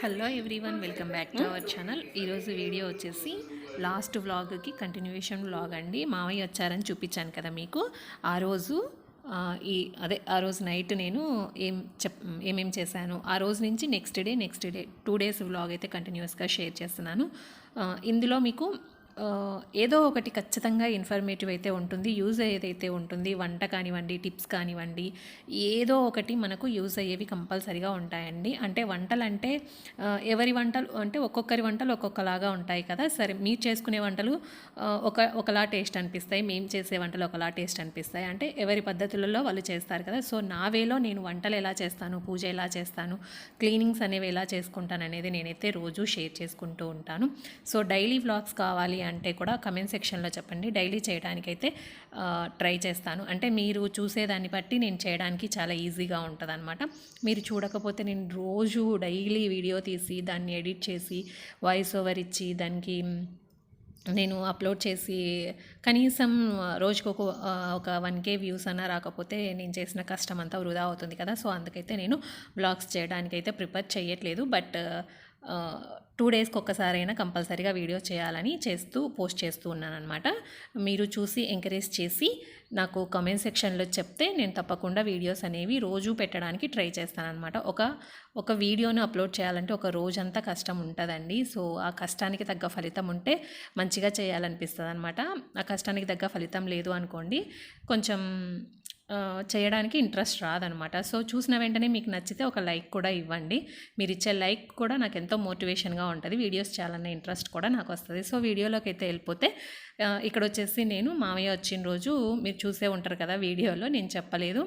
Hello everyone welcome back to our channel. ఈరోజు video వచ్చేసి last వ్లాగ్కి కంటిన్యూషన్ వ్లాగ్ అండి. మామయ్య వచ్చారని చూపించాను కదా మీకు. ఆ రోజు ఈ అదే ఆ రోజు నైట్ నేను ఏం చెప్ ఏమేం చేశాను ఆ రోజు నుంచి next day next day two days vlog అయితే కంటిన్యూస్గా షేర్ చేస్తున్నాను. ఇందులో మీకు ఏదో ఒకటి ఖచ్చితంగా ఇన్ఫర్మేటివ్ అయితే ఉంటుంది యూజ్ అయ్యేదైతే ఉంటుంది వంట కానివ్వండి టిప్స్ కానివ్వండి ఏదో ఒకటి మనకు యూజ్ అయ్యేవి కంపల్సరీగా ఉంటాయండి. అంటే వంటలు అంటే ఎవరి వంటలు అంటే ఒక్కొక్కరి వంటలు ఒక్కొక్కలాగా ఉంటాయి కదా. సరే మీరు చేసుకునే వంటలు ఒక ఒకలా టేస్ట్ అనిపిస్తాయి మేము చేసే వంటలు ఒకలా టేస్ట్ అనిపిస్తాయి. అంటే ఎవరి పద్ధతులలో వాళ్ళు చేస్తారు కదా. సో నా వేలో నేను వంటలు ఎలా చేస్తాను పూజ ఎలా చేస్తాను క్లీనింగ్స్ అనేవి ఎలా చేసుకుంటాను అనేది నేనైతే రోజు షేర్ చేసుకుంటూ ఉంటాను. సో డైలీ వ్లాగ్స్ కావాలి అంటే కూడా కమెంట్ సెక్షన్లో చెప్పండి. డైలీ చేయడానికైతే ట్రై చేస్తాను. అంటే మీరు చూసేదాన్ని బట్టి నేను చేయడానికి చాలా ఈజీగా ఉంటుంది మీరు చూడకపోతే నేను రోజు డైలీ వీడియో తీసి దాన్ని ఎడిట్ చేసి వాయిస్ ఓవర్ ఇచ్చి దానికి నేను అప్లోడ్ చేసి కనీసం రోజుకు ఒక ఒక వన్ కే వ్యూస్ అన్నా రాకపోతే నేను చేసిన కష్టం అంతా వృధా అవుతుంది కదా. సో అందుకైతే నేను బ్లాగ్స్ చేయడానికైతే ప్రిపేర్ చేయట్లేదు. బట్ టూ డేస్కి ఒక్కసారైనా కంపల్సరీగా వీడియో చేయాలని చేస్తూ పోస్ట్ చేస్తూ ఉన్నాను అనమాట మీరు చూసి ఎంకరేజ్ చేసి నాకు కమెంట్ సెక్షన్లో చెప్తే నేను తప్పకుండా వీడియోస్ అనేవి రోజు పెట్టడానికి ట్రై చేస్తాను అనమాట ఒక ఒక వీడియోని అప్లోడ్ చేయాలంటే ఒక రోజంతా కష్టం ఉంటుందండి. సో ఆ కష్టానికి తగ్గ ఫలితం ఉంటే మంచిగా చేయాలనిపిస్తుంది అనమాట ఆ కష్టానికి తగ్గ ఫలితం లేదు అనుకోండి కొంచెం చేయడానికి ఇంట్రెస్ట్ రాదనమాట. సో చూసిన వెంటనే మీకు నచ్చితే ఒక లైక్ కూడా ఇవ్వండి. మీరు ఇచ్చే లైక్ కూడా నాకు ఎంతో మోటివేషన్గా ఉంటుంది. వీడియోస్ చేయాలనే ఇంట్రెస్ట్ కూడా నాకు వస్తుంది సో వీడియోలోకి అయితే వెళ్ళిపోతే ఇక్కడ వచ్చేసి నేను మామయ్య వచ్చిన రోజు మీరు చూసే ఉంటారు కదా వీడియోలో నేను చెప్పలేదు.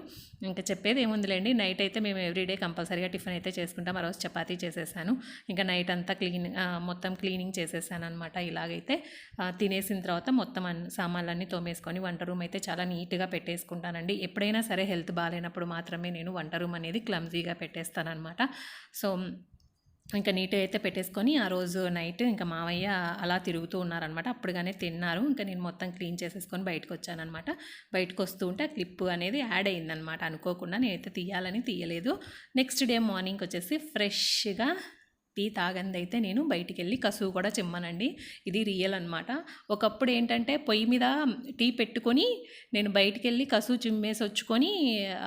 ఇంకా చెప్పేది ఏముందిలేండి నైట్ అయితే మేము ఎవ్రీడే కంపల్సరీగా టిఫిన్ అయితే చేసుకుంటాం. ఆ రోజు చపాతీ చేసేసాను. ఇంకా నైట్ అంతా క్లీన్ మొత్తం క్లీనింగ్ చేసేసాను అనమాట ఇలాగైతే తినేసిన తర్వాత మొత్తం అన్ని సామాన్లన్నీ తోమేసుకొని వంట రూమ్ అయితే చాలా నీట్గా పెట్టేసుకుంటానండి. ఎప్పుడైనా సరే హెల్త్ బాగాలేనప్పుడు మాత్రమే నేను వంట రూమ్ అనేది క్లమ్జీగా పెట్టేస్తానమాట సో ఇంకా నీట్గా అయితే పెట్టేసుకొని ఆ రోజు నైట్ ఇంకా మావయ్య అలా తిరుగుతూ ఉన్నారనమాట. అప్పుడుగానే తిన్నారు. ఇంకా నేను మొత్తం క్లీన్ చేసేసుకొని బయటకు వచ్చానమాట బయటకు వస్తూ ఉంటే ఆ క్లిప్ అనేది యాడ్ అయిందనమాట. అనుకోకుండా నేనైతే తీయాలని తీయలేదు. నెక్స్ట్ డే మార్నింగ్ వచ్చేసి ఫ్రెష్గా టీ తాగందైతే నేను బయటికి వెళ్ళి కసువు కూడా చిమ్మనండి. ఇది రియల్ అనమాట ఒకప్పుడు ఏంటంటే పొయ్యి మీద టీ పెట్టుకొని నేను బయటికి వెళ్ళి కసువు చిమ్మేసి వచ్చుకొని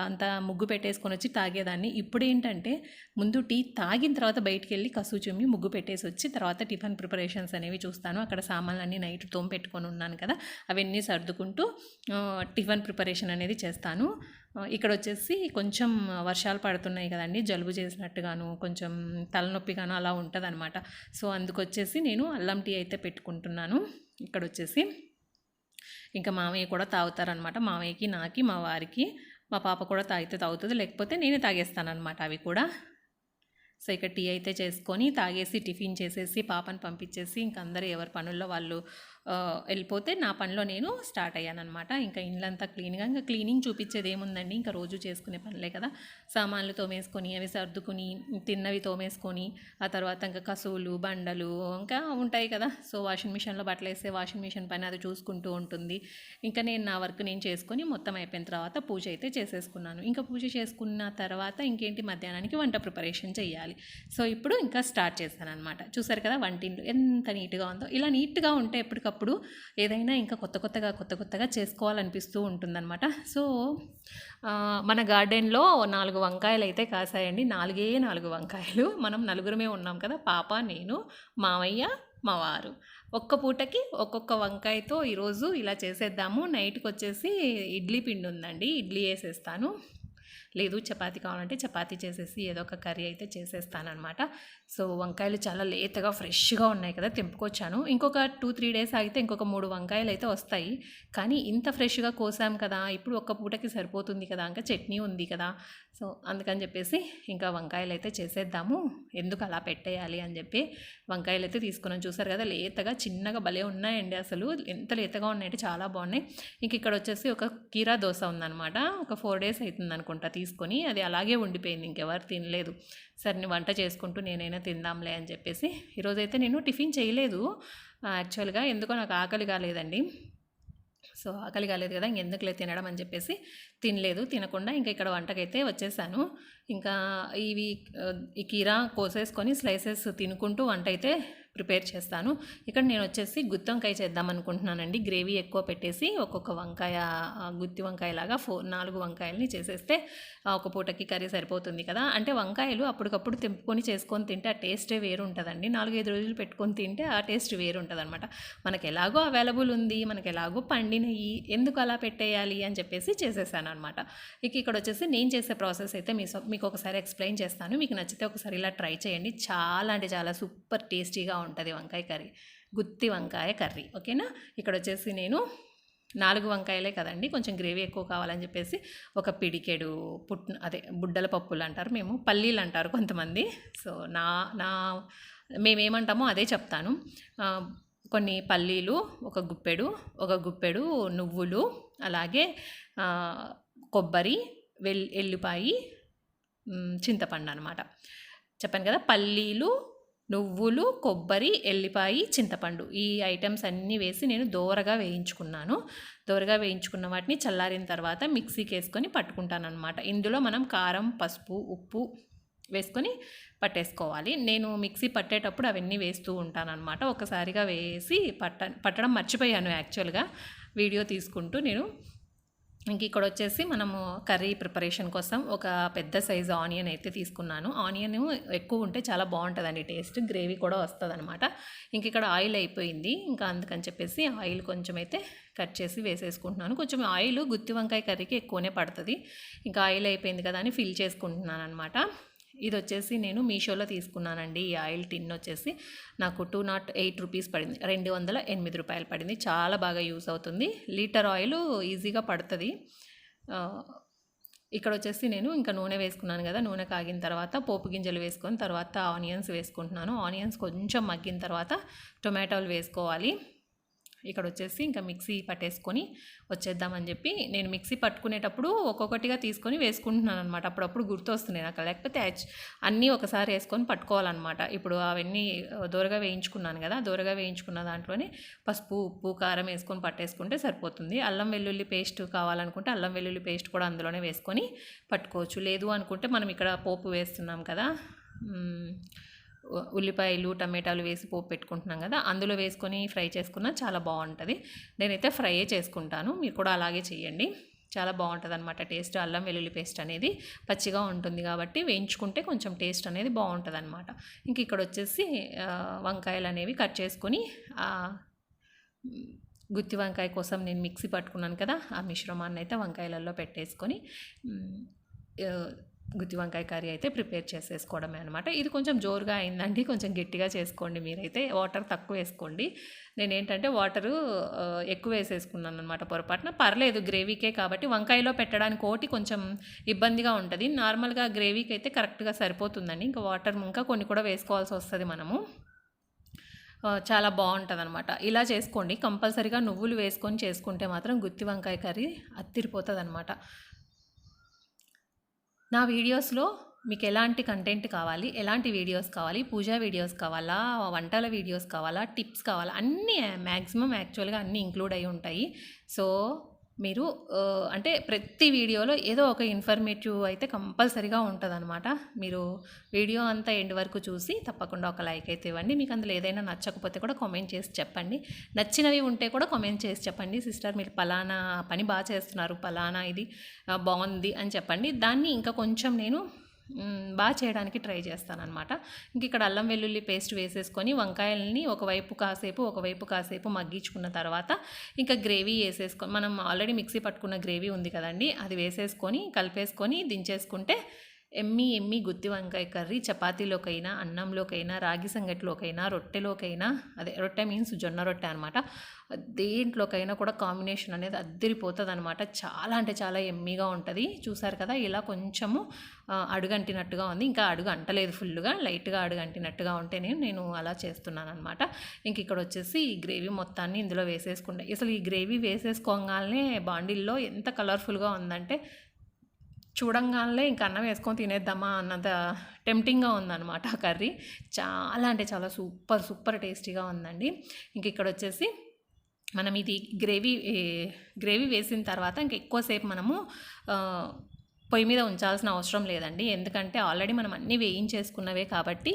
అంత ముగ్గు పెట్టేసుకొని వచ్చి తాగేదాన్ని. ఇప్పుడు ఏంటంటే ముందు టీ తాగిన తర్వాత బయటికి వెళ్ళి కసువు చిమ్మి ముగ్గు పెట్టేసి వచ్చి తర్వాత టిఫిన్ ప్రిపరేషన్స్ అనేవి చూస్తాను. అక్కడ సామాన్లన్నీ నైట్ తోమ పెట్టుకొని ఉన్నాను కదా అవన్నీ సర్దుకుంటూ టిఫిన్ ప్రిపరేషన్ అనేది చేస్తాను. ఇక్కడ వచ్చేసి కొంచెం వర్షాలు పడుతున్నాయి కదండి జలుబు చేసినట్టుగాను కొంచెం తలనొప్పిగాను అలా ఉంటుంది అనమాట సో అందుకొచ్చేసి నేను అల్లం టీ అయితే పెట్టుకుంటున్నాను. ఇక్కడ వచ్చేసి ఇంకా మామయ్య కూడా తాగుతారనమాట మామయ్యకి నాకి మా వారికి మా పాప కూడా తాగితే తాగుతుంది. లేకపోతే నేనే తాగేస్తానమాట అవి కూడా. సో ఇక టీ అయితే చేసుకొని తాగేసి టిఫిన్ చేసేసి పాపని పంపించేసి ఇంక అందరూ ఎవరి పనుల్లో వాళ్ళు వెళ్ళిపోతే నా పనిలో నేను స్టార్ట్ అయ్యానమాట ఇంకా ఇండ్లంతా క్లీన్గా ఇంకా క్లీనింగ్ చూపించేది ఏముందండి? ఇంకా రోజు చేసుకునే పనులే కదా. సామాన్లు తోమేసుకొని అవి సర్దుకుని తిన్నవి తోమేసుకొని ఆ తర్వాత ఇంకా కసువులు బండలు ఇంకా ఉంటాయి కదా. సో వాషింగ్ మిషన్లో బట్టలు వేస్తే వాషింగ్ మిషన్ పని అది చూసుకుంటూ ఉంటుంది. ఇంకా నేను నా వర్క్ నేను చేసుకొని మొత్తం అయిపోయిన తర్వాత పూజ అయితే చేసేసుకున్నాను. ఇంకా పూజ చేసుకున్న తర్వాత ఇంకేంటి? మధ్యాహ్నానికి వంట ప్రిపరేషన్ చేయాలి. సో ఇప్పుడు ఇంకా స్టార్ట్ చేశాను అనమాట చూసారు కదా వంటింట్లో ఎంత నీట్గా ఉందో. ఇలా నీట్గా ఉంటే ఎప్పటికప్పుడు ఏదైనా ఇంకా కొత్త కొత్తగా కొత్త కొత్తగా చేసుకోవాలనిపిస్తూ ఉంటుందన్నమాట. సో మన గార్డెన్లో నాలుగు వంకాయలు అయితే కాసాయండి. నాలుగే నాలుగు వంకాయలు. మనం నలుగురమే ఉన్నాం కదా పాప నేను మావయ్య మా వారు. ఒక్క పూటకి ఒక్కొక్క వంకాయతో ఈరోజు ఇలా చేసేద్దాము. నైట్కి వచ్చేసి ఇడ్లీ పిండి ఉందండి ఇడ్లీ వేసేస్తాను. లేదు చపాతి కావాలంటే చపాతీ చేసేసి ఏదో ఒక కర్రీ అయితే చేసేస్తానమాట సో వంకాయలు చాలా లేతగా ఫ్రెష్గా ఉన్నాయి కదా తెంపుకొచ్చాను. ఇంకొక టూ త్రీ డేస్ ఆగితే ఇంకొక మూడు వంకాయలు అయితే వస్తాయి. కానీ ఇంత ఫ్రెష్గా కోసాం కదా ఇప్పుడు ఒక్క పూటకి సరిపోతుంది కదా ఇంకా చట్నీ ఉంది కదా. సో అందుకని చెప్పేసి ఇంకా వంకాయలు అయితే చేసేద్దాము. ఎందుకు అలా పెట్టేయాలి అని చెప్పి వంకాయలు అయితే తీసుకున్నాం. చూసారు కదా లేతగా చిన్నగా భలే ఉన్నాయండి అసలు. ఎంత లేతగా ఉన్నాయంటే చాలా బాగున్నాయి. ఇంక ఇక్కడ వచ్చేసి ఒక కీరా దోశ ఉందన్నమాట. ఒక ఫోర్ డేస్ అవుతుంది అనుకుంటా తీసుకొని. అది అలాగే ఉండిపోయింది. ఇంకెవరు తినలేదు. సరే వంట చేసుకుంటూ నేనైనా తిందాంలే అని చెప్పేసి ఈరోజైతే నేను టిఫిన్ చేయలేదు. యాక్చువల్గా ఎందుకో నాకు ఆకలి కాలేదండి. సో ఆకలి కాలేదు కదా ఇంకెందుకులే తినడం అని చెప్పేసి తినలేదు. తినకుండా ఇంకా ఇక్కడ వంటకైతే వచ్చేసాను. ఇంకా ఇవి ఈ కీరా కోసేసుకొని స్లైసెస్ తినుకుంటూ వంట అయితే ప్రిపేర్ చేస్తాను. ఇక్కడ నేను వచ్చేసి గుత్తి వంకాయ చేద్దాం అనుకుంటున్నానండి గ్రేవీ ఎక్కువ పెట్టేసి ఒక్కొక్క వంకాయ గుత్తి వంకాయ లాగా ఫో నాలుగు వంకాయలని చేసేస్తే ఒక పూటకి కర్రీ సరిపోతుంది కదా. అంటే వంకాయలు అప్పటికప్పుడు తెంపుకొని చేసుకొని తింటే ఆ టేస్టే వేరు ఉంటుందండి నాలుగైదు రోజులు పెట్టుకొని తింటే ఆ టేస్ట్ వేరు ఉంటుంది అనమాట మనకి ఎలాగో అవైలబుల్ ఉంది మనకి ఎలాగో పండినవి ఎందుకు అలా పెట్టేయాలి అని చెప్పేసి చేసేసాను అనమాట ఇక ఇక్కడ వచ్చేసి నేను చేసే ప్రాసెస్ అయితే మీ మీకు ఒకసారి ఎక్స్ప్లెయిన్ చేస్తాను. మీకు నచ్చితే ఒకసారి ఇలా ట్రై చేయండి. చాలా అంటే చాలా సూపర్ టేస్టీగా ఉంటుంది వంకాయ కర్రీ. గుత్తి వంకాయ కర్రీ. ఓకేనా? ఇక్కడ వచ్చేసి నేను నాలుగు వంకాయలే కదండి. కొంచెం గ్రేవీ ఎక్కువ కావాలని చెప్పేసి ఒక పిడికెడు పుట్ అదే బుడ్డల పప్పులు అంటారు. మేము పల్లీలు అంటారు కొంతమంది. సో నా నా మేమేమంటామో అదే చెప్తాను. కొన్ని పల్లీలు ఒక గుప్పెడు ఒక గుప్పెడు నువ్వులు అలాగే కొబ్బరి వెల్ ఎల్లిపాయి చింతపండు అనమాట చెప్పాను కదా పల్లీలు నువ్వులు కొబ్బరి ఎల్లిపాయి చింతపండు ఈ ఐటమ్స్ అన్నీ వేసి నేను దోరగా వేయించుకున్నాను. దోరగా వేయించుకున్న వాటిని చల్లారిన తర్వాత మిక్సీకి వేసుకొని పట్టుకుంటాను అనమాట ఇందులో మనం కారం పసుపు ఉప్పు వేసుకొని పట్టేసుకోవాలి. నేను మిక్సీ పట్టేటప్పుడు అవన్నీ వేస్తూ ఉంటానన్నమాట. ఒకసారిగా వేసి పట్ట పట్టడం మర్చిపోయాను యాక్చువల్గా. వీడియో తీసుకుంటూ నేను ఇంక ఇక్కడ వచ్చేసి మనము కర్రీ ప్రిపరేషన్ కోసం ఒక పెద్ద సైజు ఆనియన్ అయితే తీసుకున్నాను. ఆనియన్ ఎక్కువ ఉంటే చాలా బాగుంటుందండి టేస్ట్. గ్రేవీ కూడా వస్తుంది అనమాట ఇంక ఇక్కడ ఆయిల్ అయిపోయింది. ఇంకా అందుకని చెప్పేసి ఆయిల్ కొంచెం అయితే కట్ చేసి వేసేసుకుంటున్నాను. కొంచెం ఆయిల్ గుత్తి వంకాయ కర్రీకి ఎక్కువనే పడుతుంది. ఇంకా ఆయిల్ అయిపోయింది కదా అని ఫిల్ చేసుకుంటున్నాను అనమాట ఇది వచ్చేసి నేను మీషోలో తీసుకున్నానండి. ఈ ఆయిల్ టిన్ వచ్చేసి నాకు టూ నాట్ ఎయిట్ రూపీస్ పడింది. రెండు వందల ఎనిమిది రూపాయలు పడింది. చాలా బాగా యూస్ అవుతుంది. లీటర్ ఆయిల్ ఈజీగా పడుతుంది. ఇక్కడ వచ్చేసి నేను ఇంకా నూనె వేసుకున్నాను కదా నూనె కాగిన తర్వాత పోపు గింజలు వేసుకొని తర్వాత ఆనియన్స్ వేసుకుంటున్నాను. ఆనియన్స్ కొంచెం మగ్గిన తర్వాత టొమాటోలు వేసుకోవాలి. ఇక్కడ వచ్చేసి ఇంకా మిక్సీ పట్టేసుకొని వచ్చేద్దామని చెప్పి నేను మిక్సీ పట్టుకునేటప్పుడు ఒక్కొక్కటిగా తీసుకొని వేసుకుంటున్నాను అనమాట అప్పుడప్పుడు గుర్తొస్తున్నాయి నాకు. లేకపోతే అన్నీ ఒకసారి వేసుకొని పట్టుకోవాలన్నమాట. ఇప్పుడు అవన్నీ దూరగా వేయించుకున్నాను కదా దూరగా వేయించుకున్న దాంట్లోనే పసుపు ఉప్పు కారం వేసుకొని పట్టేసుకుంటే సరిపోతుంది. అల్లం వెల్లుల్లి పేస్ట్ కావాలనుకుంటే అల్లం వెల్లుల్లి పేస్ట్ కూడా అందులోనే వేసుకొని పట్టుకోవచ్చు. లేదు అనుకుంటే మనం ఇక్కడ పోపు వేస్తున్నాం కదా. ఉల్లిపాయలు టమాటాలు వేసి పోపు పెట్టుకుంటున్నాం కదా అందులో వేసుకొని ఫ్రై చేసుకున్నా చాలా బాగుంటుంది. నేనైతే ఫ్రైయే చేసుకుంటాను మీరు కూడా అలాగే చేయండి చాలా బాగుంటుంది అనమాట టేస్ట్ అల్లం వెల్లుల్లి పేస్ట్ అనేది. పచ్చిగా ఉంటుంది కాబట్టి వేయించుకుంటే కొంచెం టేస్ట్ అనేది బాగుంటుంది అనమాట ఇంక ఇక్కడ వచ్చేసి వంకాయలు అనేవి కట్ చేసుకొని గుత్తి వంకాయ కోసం నేను మిక్సీ పట్టుకున్నాను కదా ఆ మిశ్రమాన్ని అయితే వంకాయలలో పెట్టేసుకొని గుత్తి వంకాయ కర్రీ అయితే ప్రిపేర్ చేసేసుకోవడమే అనమాట ఇది కొంచెం జోరుగా అయిందండి. కొంచెం గట్టిగా చేసుకోండి మీరైతే. వాటర్ తక్కువ వేసుకోండి. నేను ఏంటంటే వాటరు ఎక్కువ వేసేసుకున్నాను అనమాట పొరపాటున. పర్లేదు గ్రేవీకే కాబట్టి వంకాయలో పెట్టడానికి ఒకటి కొంచెం ఇబ్బందిగా ఉంటుంది. నార్మల్గా గ్రేవీకి అయితే కరెక్ట్గా సరిపోతుందండి. ఇంకా వాటర్ ఇంకా కొన్ని కూడా వేసుకోవాల్సి వస్తుంది మనము. చాలా బాగుంటుంది అనమాట ఇలా చేసుకోండి. కంపల్సరీగా నువ్వులు వేసుకొని చేసుకుంటే మాత్రం గుత్తి వంకాయ కర్రీ అత్తిరిపోతుంది అనమాట నా వీడియోస్లో మీకు ఎలాంటి కంటెంట్ కావాలి? ఎలాంటి వీడియోస్ కావాలి? పూజా వీడియోస్ కావాలా? వంటల వీడియోస్ కావాలా? టిప్స్ కావాలా? అన్నీ మ్యాక్సిమం యాక్చువల్గా అన్నీ ఇంక్లూడ్ అయి ఉంటాయి. సో మీరు అంటే ప్రతి వీడియోలో ఏదో ఒక ఇన్ఫర్మేటివ్ అయితే కంపల్సరీగా ఉంటుందన్నమాట. మీరు వీడియో అంతా ఎండ్ వరకు చూసి తప్పకుండా ఒక లైక్ అయితే ఇవ్వండి. మీకు అందులో ఏదైనా నచ్చకపోతే కూడా కామెంట్ చేసి చెప్పండి. నచ్చినవి ఉంటే కూడా కామెంట్ చేసి చెప్పండి. సిస్టర్ మీరు పలానా పని బాగా చేస్తున్నారు. పలానా ఇది బాగుంది అని చెప్పండి. దాన్ని ఇంకా కొంచెం నేను బాగా చేయడానికి ట్రై చేస్తానమాట ఇంక ఇక్కడ అల్లం వెల్లుల్లి పేస్ట్ వేసేసుకొని వంకాయలని ఒకవైపు కాసేపు ఒకవైపు కాసేపు మగ్గించుకున్న తర్వాత ఇంకా గ్రేవీ వేసేసుకొని మనం ఆల్రెడీ మిక్సీ పట్టుకున్న గ్రేవీ ఉంది కదండి అది వేసేసుకొని కలిపేసుకొని దించేసుకుంటే ఎమ్మి ఎమ్మి గుత్తి వంకాయ కర్రీ చపాతీలోకైనా అన్నంలోకైనా రాగి సంగటిలోకైనా రొట్టెలోకైనా అదే రొట్టె మీన్స్ జొన్న రొట్టె అనమాట దేంట్లోకైనా కూడా కాంబినేషన్ అనేది అద్దరిపోతుంది అనమాట చాలా అంటే చాలా ఎమ్మీగా ఉంటుంది. చూసారు కదా ఇలా కొంచెము అడుగంటినట్టుగా ఉంది. ఇంకా అడుగు అంటలేదు ఫుల్గా లైట్గా అడుగంటినట్టుగా ఉంటేనే నేను అలా చేస్తున్నాను అనమాట ఇంక ఇక్కడ వచ్చేసి ఈ గ్రేవీ మొత్తాన్ని ఇందులో వేసేసుకుంటే. అసలు ఈ గ్రేవీ వేసేసుకోగానే బాండిల్లో ఎంత కలర్ఫుల్గా ఉందంటే చూడంగానే ఇంక అన్నం వేసుకొని తినేద్దామా అన్నంత టెంప్టింగ్గా ఉందన్నమాట ఆ కర్రీ. చాలా అంటే చాలా సూపర్ సూపర్ టేస్టీగా ఉందండి. ఇంక ఇక్కడ వచ్చేసి మనం ఇది గ్రేవీ గ్రేవీ వేసిన తర్వాత ఇంక ఎక్కువసేపు మనము పొయ్యి మీద ఉంచాల్సిన అవసరం లేదండి. ఎందుకంటే ఆల్రెడీ మనం అన్నీ వేయించేసుకున్నవే కాబట్టి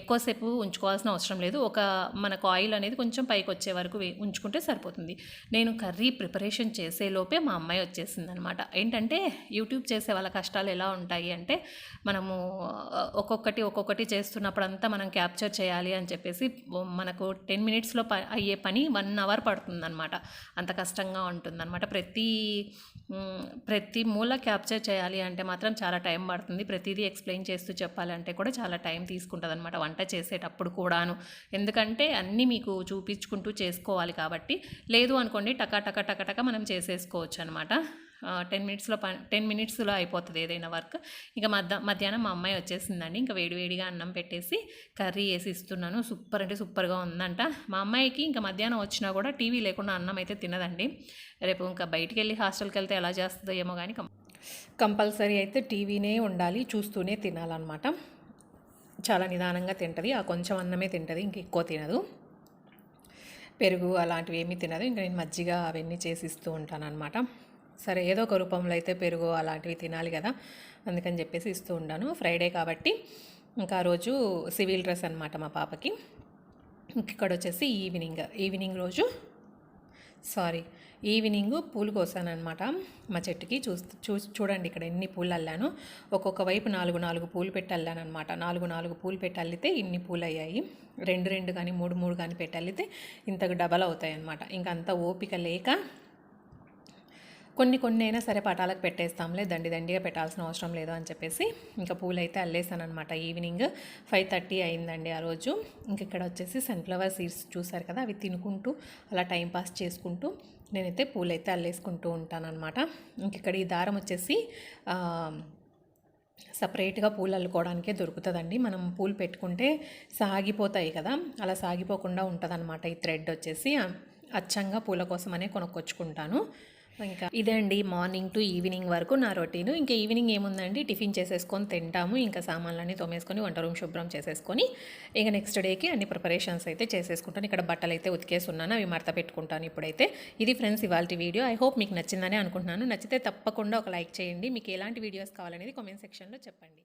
ఎక్కువసేపు ఉంచుకోవాల్సిన అవసరం లేదు. ఒక మనకు ఆయిల్ అనేది కొంచెం పైకి వచ్చే వరకు ఉంచుకుంటే సరిపోతుంది. నేను కర్రీ ప్రిపరేషన్ చేసే లోపే మా అమ్మాయి వచ్చేసింది అనమాట ఏంటంటే యూట్యూబ్ చేసే వాళ్ళ కష్టాలు ఎలా ఉంటాయి అంటే మనము ఒక్కొక్కటి ఒక్కొక్కటి ఒక్కొక్కటి చేస్తున్నప్పుడంతా మనం క్యాప్చర్ చేయాలి అని చెప్పేసి మనకు టెన్ మినిట్స్లో ప అయ్యే పని వన్ అవర్ పడుతుందన్నమాట అంత కష్టంగా ఉంటుందన్నమాట ప్రతి ప్రతి మూల క్యాప్చర్ చేయాలి అంటే మాత్రం చాలా టైం పడుతుంది. ప్రతిదీ ఎక్స్ప్లెయిన్ చేస్తూ చెప్పాలంటే కూడా చాలా టైం తీసుకుంటుంది అనమాట వంట చేసేటప్పుడు కూడాను. ఎందుకంటే అన్నీ మీకు చూపించుకుంటూ చేసుకోవాలి కాబట్టి. లేదు అనుకోండి టకా టకా టకటక మనం చేసేసుకోవచ్చు అనమాట టెన్ మినిట్స్లో ప టెన్ మినిట్స్లో అయిపోతుంది ఏదైనా వర్క్. ఇంకా మధ్య మధ్యాహ్నం మా అమ్మాయి వచ్చేసిందండి. ఇంకా వేడివేడిగా అన్నం పెట్టేసి కర్రీ వేసి ఇస్తున్నాను. సూపర్ అంటే సూపర్గా ఉందంట. మా అమ్మాయికి ఇంకా మధ్యాహ్నం వచ్చినా కూడా టీవీ లేకుండా అన్నం అయితే తినదండి. రేపు ఇంకా బయటికి వెళ్ళి హాస్టల్కి వెళ్తే ఎలా చేస్తుందో ఏమో కానీ కంపల్సరీ అయితే టీవీనే ఉండాలి చూస్తూనే తినాలన్నమాట. చాలా నిదానంగా తింటుంది ఆ కొంచెం అన్నమే తింటుంది ఇంక ఎక్కువ తినదు. పెరుగు అలాంటివి ఏమీ తినదు ఇంకా నేను మజ్జిగ అవన్నీ చేసి ఇస్తూ ఉంటాను అనమాట సరే ఏదో ఒక రూపంలో అయితే పెరుగు అలాంటివి తినాలి కదా అందుకని చెప్పేసి ఇస్తూ ఉంటాను. ఫ్రైడే కాబట్టి ఇంకా ఆ రోజు సివిల్ డ్రెస్ అనమాట మా పాపకి. ఇంక ఇక్కడ వచ్చేసి ఈవినింగ్ ఈవినింగ్ రోజు సారీ ఈవినింగ్ పూలు కోసానమాట మా చెట్టుకి చూ చూ చూడండి ఇక్కడ ఎన్ని పూలు అల్లాను. ఒక్కొక్క వైపు నాలుగు నాలుగు పూలు పెట్టి అల్లానమాట నాలుగు నాలుగు పూలు పెట్టి అల్లితే ఇన్ని పూలు అయ్యాయి రెండు రెండు కానీ మూడు మూడు కానీ పెట్టి అల్లితే ఇంతకు డబల్ అవుతాయి అన్నమాట ఇంకంత ఓపిక లేక కొన్ని కొన్ని అయినా సరే పటాలకు పెట్టేస్తాంలే దండి దండిగా పెట్టాల్సిన అవసరం లేదు అని చెప్పేసి ఇంకా పూలు అయితే అల్లేసాను అనమాట ఈవినింగ్ ఫైవ్ థర్టీ అయిందండి ఆ రోజు. ఇంక ఇక్కడ వచ్చేసి సన్ఫ్లవర్ సీడ్స్ చూసారు కదా అవి తినుకుంటూ అలా టైం పాస్ చేసుకుంటూ నేనైతే పూలైతే అల్లేసుకుంటూ ఉంటానన్నమాట. ఇంక ఇక్కడ ఈ దారం వచ్చేసి సపరేట్గా పూలు అల్లుకోవడానికే దొరుకుతుందండి. మనం పూలు పెట్టుకుంటే సాగిపోతాయి కదా అలా సాగిపోకుండా ఉంటుందన్నమాట ఈ థ్రెడ్ వచ్చేసి. అచ్చంగా పూల కోసమనే కొనుక్కొచ్చుకుంటాను. ఇంకా ఇదే అండి మార్నింగ్ టు ఈవినింగ్ వరకు నా రొటీన్. ఇంకా ఈవినింగ్ ఏముందండి? టిఫిన్ చేసేసుకొని తింటాము. ఇంకా సామాన్లన్నీ తోమేసుకొని వంట రూమ్ శుభ్రం చేసేసుకొని ఇంకా నెక్స్ట్ డేకి అన్ని ప్రిపరేషన్స్ అయితే చేసేసుకుంటాను. ఇక్కడ బట్టలు అయితే ఉతికేసి ఉన్నాను అవి మడత పెట్టుకుంటాను ఇప్పుడైతే. ఇది ఫ్రెండ్స్ ఇవాళ వీడియో. ఐ హోప్ మీకు నచ్చిందని అనుకుంటున్నాను. నచ్చితే తప్పకుండా ఒక లైక్ చేయండి. మీకు ఎలాంటి వీడియోస్ కావాలనేది కామెంట్ సెక్షన్లో చెప్పండి.